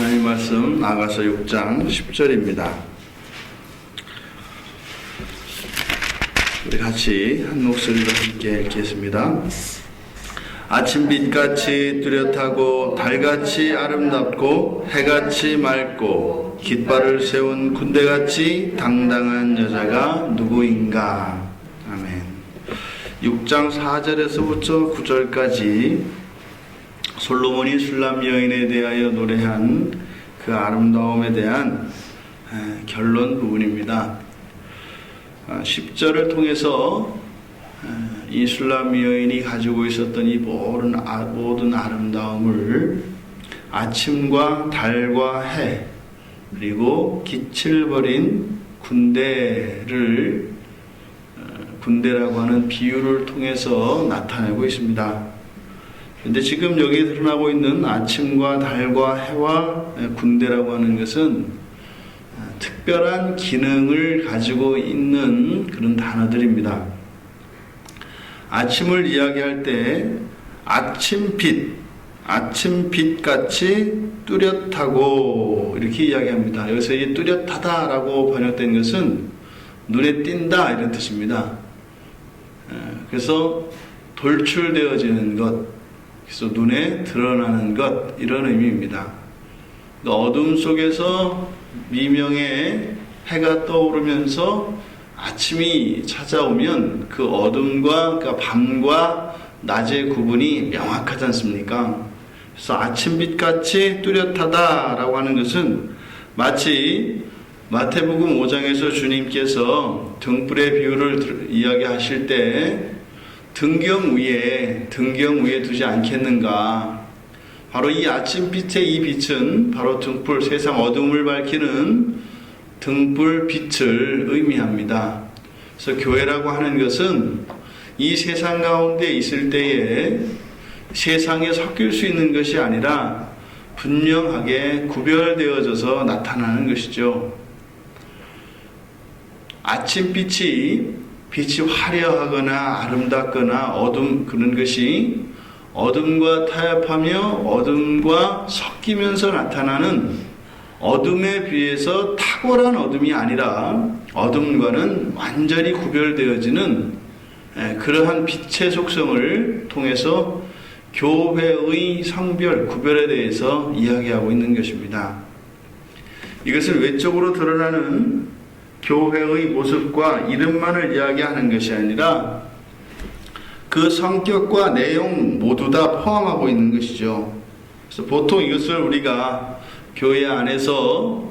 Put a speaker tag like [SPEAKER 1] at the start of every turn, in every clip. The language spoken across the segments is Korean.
[SPEAKER 1] 하나님 말씀 나가서 6장 10절입니다. 우리 같이 한 목소리로 함께 읽겠습니다. 아침빛같이 뚜렷하고 달같이 아름답고 해같이 맑고 깃발을 세운 군대같이 당당한 여자가 누구인가? 아멘. 6장 4절에서부터 9절까지 솔로몬이 술람 여인에 대하여 노래한 그 아름다움에 대한 에, 결론 부분입니다. 아, 10절을 통해서 에, 이 술람 여인이 가지고 있었던 이 모든, 아- 모든 아름다움을 아침과 달과 해 그리고 빛을 버린 군대를 어, 군대라고 하는 비유를 통해서 나타내고 있습니다. 근데 지금 여기 드러나고 있는 아침과 달과 해와 군대라고 하는 것은 아, 특별한 기능을 가지고 있는 그런 단어들입니다. 아침을 이야기할 때 아침빛, 아침빛 같이 뚜렷하고 이렇게 이야기합니다. 여기서 이 뚜렷하다라고 번역된 것은 눈에 띈다 이런 뜻입니다. 에, 그래서 돌출되어지는 것, 그래서 눈에 드러나는 것 이런 의미입니다. 그러니까 어둠 속에서 미명의 해가 떠오르면서 아침이 찾아오면 그 어둠과 그러니까 밤과 낮의 구분이 명확하지 않습니까? 그래서 아침빛 같이 뚜렷하다라고 하는 것은 마치 마태복음 5장에서 주님께서 등불의 비유를 들- 이야기하실 때 등경 위에 등경 위에 두지 않겠는가? 바로 이 아침빛의 이 빛은 바로 등불 세상 어둠을 밝히는 등불 빛을 의미합니다. 그래서 교회라고 하는 것은 이 세상 가운데 있을 때에 세상에 섞일 수 있는 것이 아니라 분명하게 구별되어져서 나타나는 것이죠. 아침빛이 빛이 화려하거나 아름답거나 어둠 그런 것이 어둠과 타협하며 어둠과 섞이면서 나타나는 어둠에 비해서 탁월한 어둠이 아니라 어둠과는 완전히 구별되어지는 에, 그러한 빛의 속성을 통해서 교회의 성별 구별에 대해서 이야기하고 있는 것입니다. 이것을 외적으로 드러나는 교회의 모습과 이름만을 이야기하는 것이 아니라 그 성격과 내용 모두 다 포함하고 있는 것이죠. 그래서 보통 이것을 우리가 교회 안에서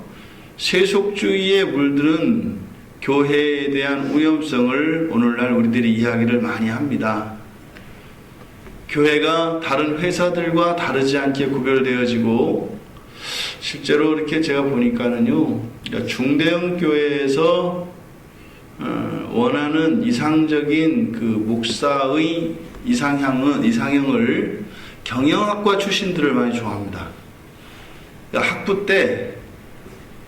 [SPEAKER 1] 세속주의에 물드는 교회에 대한 위험성을 오늘날 우리들이 이야기를 많이 합니다. 교회가 다른 회사들과 다르지 않게 구별되어지고 실제로 이렇게 제가 보니까는요 그러니까 중대형 교회에서 어, 원하는 이상적인 그 목사의 이상향은 이상형을 경영학과 출신들을 많이 좋아합니다. 그러니까 학부 때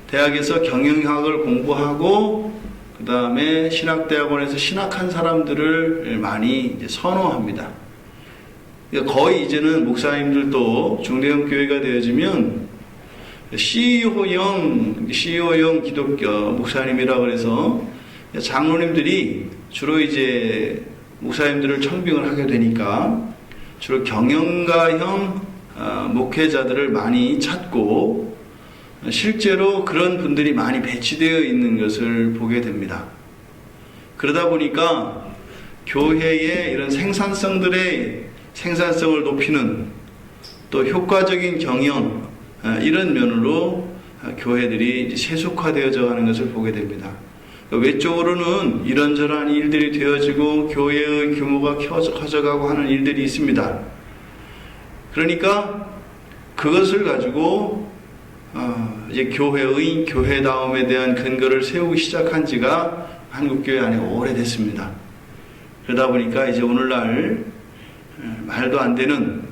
[SPEAKER 1] 대학에서 경영학을 공부하고 그 다음에 신학대학원에서 신학한 사람들을 많이 선호합니다. 그러니까 거의 이제는 목사님들도 중대형 교회가 되어지면 CEO형, CEO형 기독교 목사님이라 그래서 장로님들이 주로 이제 목사님들을 청빙을 하게 되니까 주로 경영가형 어, 목회자들을 많이 찾고 실제로 그런 분들이 많이 배치되어 있는 것을 보게 됩니다. 그러다 보니까 교회의 이런 생산성들의 생산성을 높이는 또 효과적인 경영 아, 이런 면으로 아, 교회들이 세속화되어져 가는 것을 보게 됩니다. 외적으로는 이런저런 일들이 되어지고 교회의 규모가 커져- 커져가고 하는 일들이 있습니다. 그러니까 그것을 가지고 어, 이제 교회의 교회다움에 대한 근거를 세우기 시작한 지가 한국 교회 안에 오래됐습니다. 그러다 보니까 이제 오늘날 에, 말도 안 되는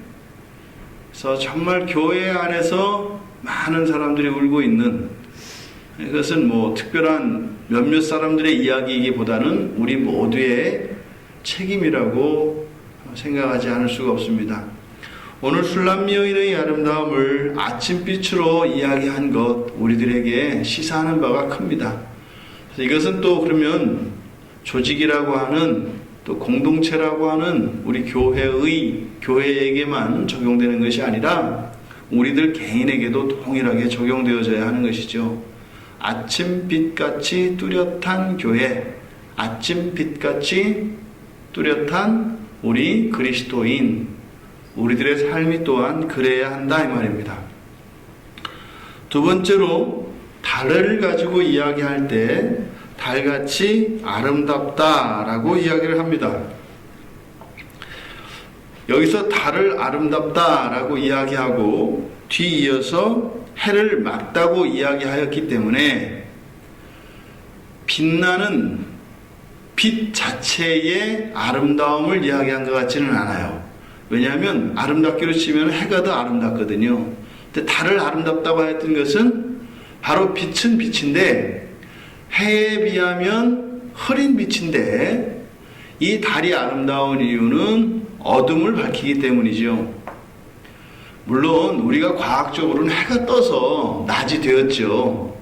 [SPEAKER 1] 그래서 정말 교회 안에서 많은 사람들이 울고 있는 이것은 뭐 특별한 몇몇 사람들의 이야기이기보다는 우리 모두의 책임이라고 생각하지 않을 수가 없습니다. 오늘 술람 여인의 아름다움을 아침빛으로 이야기한 것 우리들에게 시사하는 바가 큽니다. 이것은 또 그러면 조직이라고 하는 또 공동체라고 하는 우리 교회의 교회에게만 적용되는 것이 아니라 우리들 개인에게도 동일하게 적용되어져야 하는 것이죠. 아침빛같이 뚜렷한 교회, 아침빛같이 뚜렷한 우리 그리스도인, 우리들의 삶이 또한 그래야 한다 이 말입니다. 두 번째로 달을 가지고 이야기할 때 달같이 아름답다라고 이야기를 합니다. 여기서 달을 아름답다라고 이야기하고 뒤이어서 해를 막다고 이야기하였기 때문에 빛나는 빛 자체의 아름다움을 이야기한 것 같지는 않아요. 왜냐하면 아름답기로 치면 해가 더 아름답거든요. 근데 달을 아름답다고 했던 것은 바로 빛은 빛인데 해에 비하면 흐린 빛인데 이 달이 아름다운 이유는 어둠을 밝히기 때문이죠. 물론 우리가 과학적으로는 해가 떠서 낮이 되었죠.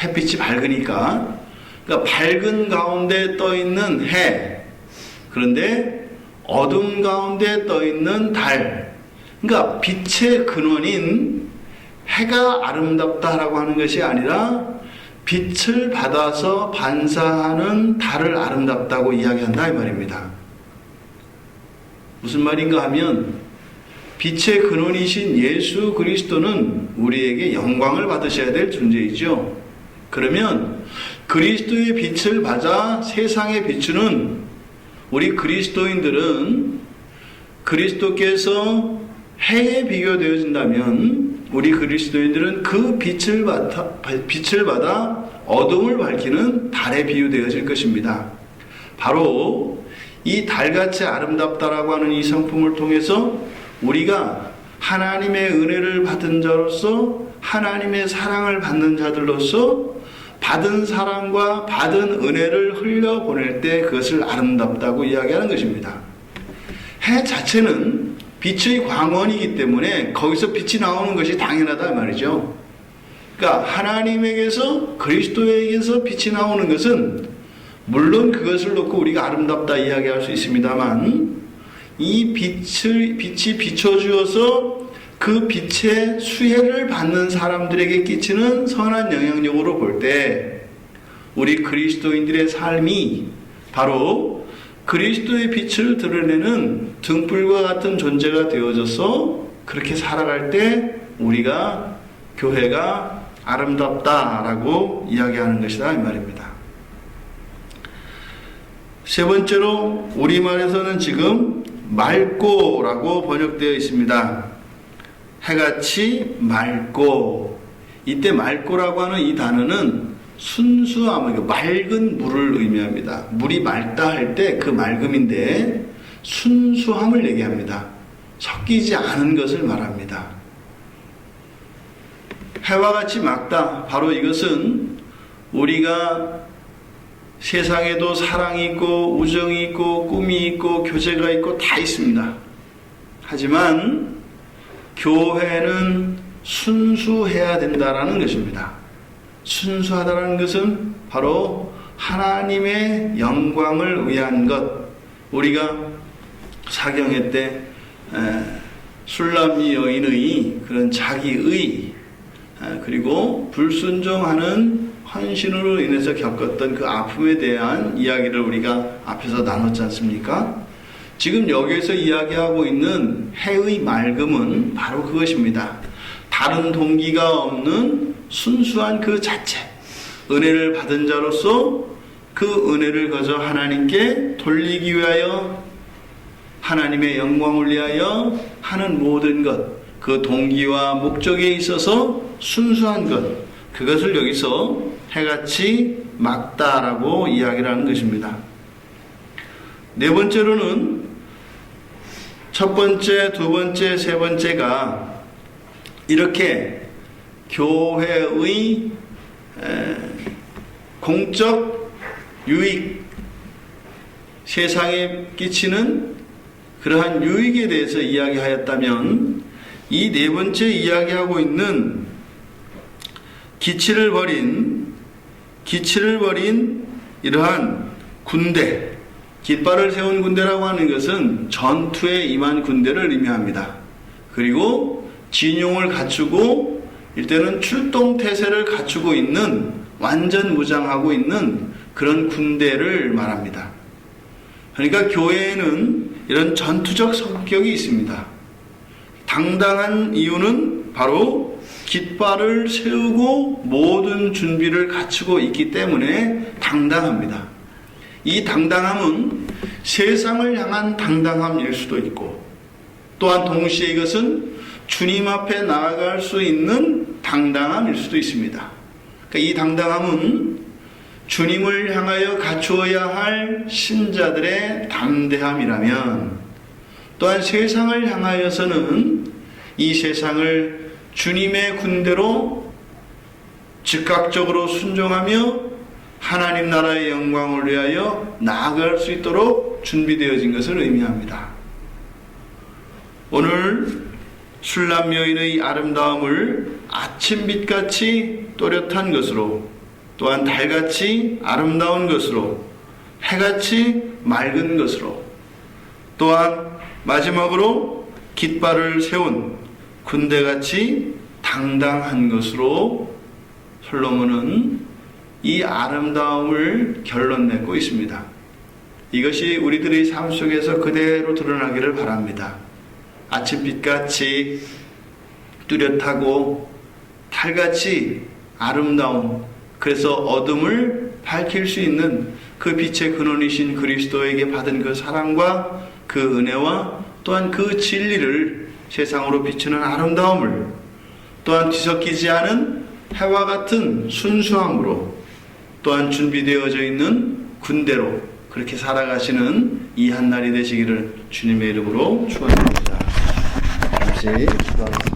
[SPEAKER 1] 햇빛이 밝으니까. 그러니까 밝은 가운데 떠 있는 해. 그런데 어둠 가운데 떠 있는 달. 그러니까 빛의 근원인 해가 아름답다라고 하는 것이 아니라 빛을 받아서 반사하는 달을 아름답다고 이야기한다 이 말입니다. 무슨 말인가 하면 빛의 근원이신 예수 그리스도는 우리에게 영광을 받으셔야 될 존재이죠. 그러면 그리스도의 빛을 받아 세상에 비추는 우리 그리스도인들은 그리스도께서 해에 비교되어진다면 우리 그리스도인들은 그 빛을 받아, 빛을 받아 어둠을 밝히는 달에 비유되어질 것입니다. 바로 이 달같이 아름답다라고 하는 이 성품을 통해서 우리가 하나님의 은혜를 받은 자로서 하나님의 사랑을 받는 자들로서 받은 사랑과 받은 은혜를 흘려보낼 때 그것을 아름답다고 이야기하는 것입니다. 해 자체는 빛의 광원이기 때문에 거기서 빛이 나오는 것이 당연하다 말이죠. 그러니까 하나님에게서 그리스도에게서 빛이 나오는 것은 물론 그것을 놓고 우리가 아름답다 이야기할 수 있습니다만 이 빛을 빛이 비춰 주어서 그 빛의 수혜를 받는 사람들에게 끼치는 선한 영향력으로 볼 때 우리 그리스도인들의 삶이 바로 그리스도의 빛을 드러내는 등불과 같은 존재가 되어져서 그렇게 살아갈 때 우리가 교회가 아름답다라고 이야기하는 것이다 이 말입니다. 세 번째로 우리말에서는 지금 맑고라고 번역되어 있습니다. 해같이 맑고 이때 맑고라고 하는 이 단어는 순수함, 맑은 물을 의미합니다. 물이 맑다 할 때 그 맑음인데 순수함을 얘기합니다. 섞이지 않은 것을 말합니다. 해와 같이 맑다. 바로 이것은 우리가 세상에도 사랑이 있고 우정이 있고 꿈이 있고 교제가 있고 다 있습니다. 하지만 교회는 순수해야 된다라는 것입니다. 순수하다라는 것은 바로 하나님의 영광을 위한 것. 우리가 사경회 때 술람이 여인의 그런 자기의 그리고 불순종하는 헌신으로 인해서 겪었던 그 아픔에 대한 이야기를 우리가 앞에서 나눴지 않습니까? 지금 여기에서 이야기하고 있는 해의 맑음은 바로 그것입니다. 다른 동기가 없는 순수한 그 자체. 은혜를 받은 자로서 그 은혜를 거저 하나님께 돌리기 위하여 하나님의 영광을 위하여 하는 모든 것. 그 동기와 목적에 있어서 순수한 것. 그것을 여기서 해같이 막다라고 이야기를 하는 것입니다. 네 번째로는 첫 번째, 두 번째, 세 번째가 이렇게 교회의 공적 유익, 세상에 끼치는 그러한 유익에 대해서 이야기하였다면 이 네 번째 이야기하고 있는 기치를 버린 기치를 버린 이러한 군대 깃발을 세운 군대라고 하는 것은 전투에 임한 군대를 의미합니다. 그리고 진용을 갖추고 일때는 출동 태세를 갖추고 있는 완전 무장하고 있는 그런 군대를 말합니다. 그러니까 교회에는 이런 전투적 성격이 있습니다. 당당한 이유는 바로 깃발을 세우고 모든 준비를 갖추고 있기 때문에 당당합니다. 이 당당함은 세상을 향한 당당함일 수도 있고 또한 동시에 이것은 주님 앞에 나아갈 수 있는 당당함일 수도 있습니다. 그러니까 이 당당함은 주님을 향하여 갖추어야 할 신자들의 담대함이라면 또한 세상을 향하여서는 이 세상을 주님의 군대로 즉각적으로 순종하며 하나님 나라의 영광을 위하여 나아갈 수 있도록 준비되어진 것을 의미합니다. 오늘 술람 여인의 아름다움을 아침빛같이 또렷한 것으로 또한 달같이 아름다운 것으로 해같이 맑은 것으로 또한 마지막으로 깃발을 세운 군대같이 당당한 것으로 솔로몬은 이 아름다움을 결론 맺고 있습니다. 이것이 우리들의 삶 속에서 그대로 드러나기를 바랍니다. 아침빛같이 뚜렷하고 달같이 아름다움, 그래서 어둠을 밝힐 수 있는 그 빛의 근원이신 그리스도에게 받은 그 사랑과 그 은혜와 또한 그 진리를 세상으로 비추는 아름다움을 또한 뒤섞이지 않은 해와 같은 순수함으로 또한 준비되어져 있는 군대로 그렇게 살아가시는 이 한 날이 되시기를 주님의 이름으로 축원합니다. 잠시 기도하겠습니다.